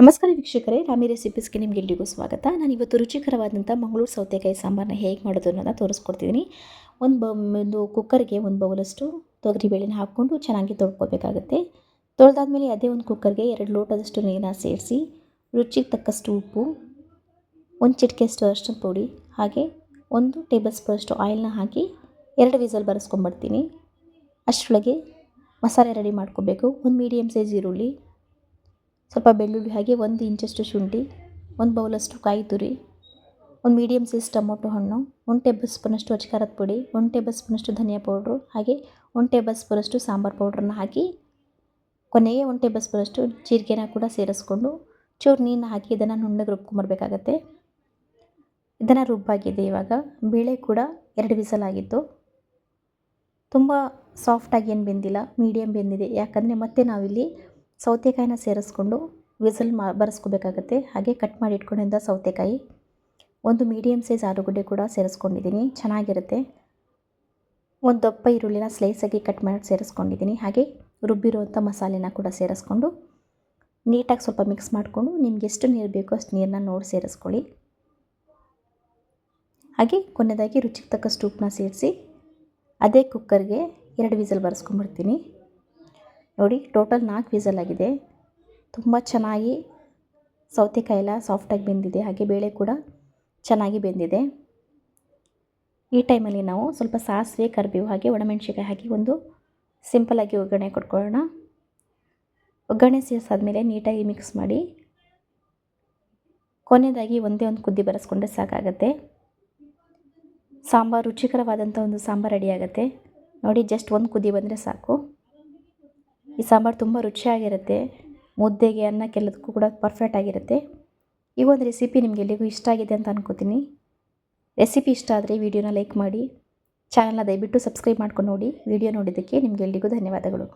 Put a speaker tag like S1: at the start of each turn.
S1: ನಮಸ್ಕಾರ ವೀಕ್ಷಕರೇ, ರಾಮಿ ರೆಸಿಪೀಸ್ಗೆ ನಿಮಗೆಲ್ರಿಗೂ ಸ್ವಾಗತ. ನಾನು ಇವತ್ತು ರುಚಿಕರವಾದಂಥ ಮಂಗಳೂರು ಸೌತೆಕಾಯಿ ಸಾಂಬಾರನ್ನ ಹೇಗೆ ಮಾಡೋದು ಅನ್ನೋದನ್ನ ತೋರಿಸ್ಕೊಡ್ತಿದ್ದೀನಿ. ಒಂದು ಬ, ಒಂದು ಕುಕ್ಕರ್ಗೆ ಒಂದು ಬೌಲಷ್ಟು ತೊಗರಿಬೇಳೆನ ಹಾಕ್ಕೊಂಡು ಚೆನ್ನಾಗಿ ತೊಳ್ಕೊಬೇಕಾಗುತ್ತೆ. ತೊಳೆದಾದ್ಮೇಲೆ ಅದೇ ಒಂದು ಕುಕ್ಕರ್ಗೆ ಎರಡು ಲೋಟದಷ್ಟು ನೀರನ್ನ ಸೇರಿಸಿ, ರುಚಿಗೆ ತಕ್ಕಷ್ಟು ಉಪ್ಪು, ಒಂದು ಚಿಟಿಕೆಯಷ್ಟು ಅರಿಶಿನ ಪುಡಿ, ಹಾಗೆ ಒಂದು ಟೇಬಲ್ ಸ್ಪೂನಷ್ಟು ಆಯಿಲ್ನ ಹಾಕಿ ಎರಡು ವಿಸಲ್ ಬರೆಸ್ಕೊಂಬರ್ತೀನಿ ಅಷ್ಟರೊಳಗೆ ಮಸಾಲೆ ರೆಡಿ ಮಾಡ್ಕೋಬೇಕು. ಒಂದು ಮೀಡಿಯಮ್ ಸೈಜ್ ಈರುಳ್ಳಿ ಸ್ವಲ್ಪ ಬೆಳ್ಳುಳ್ಳಿ ಹಾಗೆ ಒಂದು ಇಂಚಷ್ಟು ಶುಂಠಿ, ಒಂದು ಬೌಲಷ್ಟು ಕಾಯಿ ತುರಿ, ಒಂದು ಮೀಡಿಯಮ್ ಸೈಜ್ ಟೊಮೊಟೊ ಹಣ್ಣು, ಒಂದು ಟೇಬಲ್ ಸ್ಪೂನಷ್ಟು ಅಚ್ಕಾರದ ಪುಡಿ, ಒಂದು ಟೇಬಲ್ ಸ್ಪೂನಷ್ಟು ಧನಿಯಾ ಪೌಡ್ರು, ಹಾಗೆ ಒಂದು ಟೇಬಲ್ ಸ್ಪೂನಷ್ಟು ಸಾಂಬಾರು ಪೌಡ್ರನ್ನ ಹಾಕಿ ಕೊನೆಗೆ ಒಂದು ಟೇಬಲ್ ಸ್ಪೂನಷ್ಟು ಜೀರಿಗೆನ ಕೂಡ ಸೇರಿಸ್ಕೊಂಡು ಚೂರು ನೀರನ್ನ ಹಾಕಿ ಇದನ್ನು ನುಣ್ಣಗೆ ರುಬ್ಕೊಂಬರ್ಬೇಕಾಗತ್ತೆ ಇದನ್ನು ರುಬ್ಬಾಗಿದೆ ಇವಾಗ. ಬೇಳೆ ಕೂಡ ಎರಡು ವಿಸಲಾಗಿತ್ತು. ತುಂಬ ಸಾಫ್ಟಾಗಿ ಏನು ಬೆಂದಿಲ್ಲ ಮೀಡಿಯಮ್ ಬೆಂದಿದೆ. ಯಾಕಂದರೆ ಮತ್ತೆ ನಾವಿಲ್ಲಿ ಸೌತೆಕಾಯಿನ ಸೇರಿಸ್ಕೊಂಡು ವಿಸಲ್ ಮಾ, ಬರೆಸ್ಕೋಬೇಕಾಗತ್ತೆ. ಹಾಗೆ ಕಟ್ ಮಾಡಿ ಇಟ್ಕೊಂಡಿದ್ದ ಸೌತೆಕಾಯಿ. ಒಂದು ಮೀಡಿಯಮ್ ಸೈಜ್ ಆಲೂಗಡ್ಡೆ ಕೂಡ ಸೇರಿಸ್ಕೊಂಡಿದ್ದೀನಿ. ಚೆನ್ನಾಗಿರುತ್ತೆ. ಒಂದು ದಪ್ಪ ಈರುಳ್ಳಿನ ಸ್ಲೈಸಾಗಿ ಕಟ್ ಮಾಡಿ ಸೇರಿಸ್ಕೊಂಡಿದ್ದೀನಿ. ಹಾಗೆ ರುಬ್ಬಿರುವಂಥ ಮಸಾಲೆನ ಕೂಡ ಸೇರಿಸ್ಕೊಂಡು ನೀಟಾಗಿ ಸ್ವಲ್ಪ ಮಿಕ್ಸ್ ಮಾಡಿಕೊಂಡು ನಿಮ್ಗೆ ಎಷ್ಟು ನೀರು ಬೇಕೋ ಅಷ್ಟು ನೀರನ್ನ ನೋಡಿ ಸೇರಿಸ್ಕೊಳ್ಳಿ. ಹಾಗೆ ಕೊನೆಯದಾಗಿ ರುಚಿಗೆ ತಕ್ಕ ಸ್ಟೂಪ್ನ ಸೇರಿಸಿ, ಅದೇ ಕುಕ್ಕರ್ಗೆ ಎರಡು ವಿಸಲ್ ಬರೆಸ್ಕೊಂಡ್ಬಿಡ್ತೀನಿ. ನೋಡಿ, ಟೋಟಲ್ ನಾಲ್ಕು ವಿಸಲ್ ಆಗಿದೆ. ತುಂಬ ಚೆನ್ನಾಗಿ ಸೌತೆಕಾಯಿ ಎಲ್ಲ ಸಾಫ್ಟಾಗಿ ಬೆಂದಿದೆ. ಹಾಗೆ ಬೇಳೆ ಕೂಡ ಚೆನ್ನಾಗಿ ಬೆಂದಿದೆ. ಈ ಟೈಮಲ್ಲಿ ನಾವು ಸ್ವಲ್ಪ ಸಾಸಿವೆ, ಕರಿಬೇವು ಹಾಗೆ ಒಣಮೆಣ್ಸಿಕಾಯಿ ಹಾಕಿ ಒಂದು ಸಿಂಪಲಾಗಿ ಒಗ್ಗರಣೆ ಕೊಟ್ಕೊಳ್ಳೋಣ. ಒಗ್ಗರಣೆ ಸೇರಿಸಾದ್ಮೇಲೆ ನೀಟಾಗಿ ಮಿಕ್ಸ್ ಮಾಡಿ ಕೊನೆಯದಾಗಿ ಒಂದೇ ಒಂದು ಕುದ್ದಿ ಬರೆಸ್ಕೊಂಡ್ರೆ ಸಾಕಾಗತ್ತೆ. ಸಾಂಬಾರು ರುಚಿಕರವಾದಂಥ ಒಂದು ಸಾಂಬಾರು ರೆಡಿ ಆಗುತ್ತೆ. ನೋಡಿ ಜಸ್ಟ್ ಒಂದು ಕುದಿ ಬಂದರೆ ಸಾಕು. ಈ ಸಾಂಬಾರು ತುಂಬ ರುಚಿಯಾಗಿರುತ್ತೆ. ಮುದ್ದೆಗೆ ಅನ್ನಕ್ಕೆಲ್ಲದಕ್ಕೂ ಕೂಡ ಪರ್ಫೆಕ್ಟ್ ಆಗಿರುತ್ತೆ. ಈ ಒಂದು ರೆಸಿಪಿ ನಿಮಗೆ ಎಲ್ಲಿಗೂ ಇಷ್ಟ ಆಗಿದೆ ಅಂತ ಅನ್ಕೋತೀನಿ. ರೆಸಿಪಿ ಇಷ್ಟ ಆದರೆ ವಿಡಿಯೋನ ಲೈಕ್ ಮಾಡಿ. ಚಾನಲ್ನ ದಯವಿಟ್ಟು ಸಬ್ಸ್ಕ್ರೈಬ್ ಮಾಡ್ಕೊಂಡು ನೋಡಿ. ವಿಡಿಯೋ ನೋಡಿದ್ದಕ್ಕೆ ನಿಮಗೆಲ್ಲಿಗೂ ಧನ್ಯವಾದಗಳು.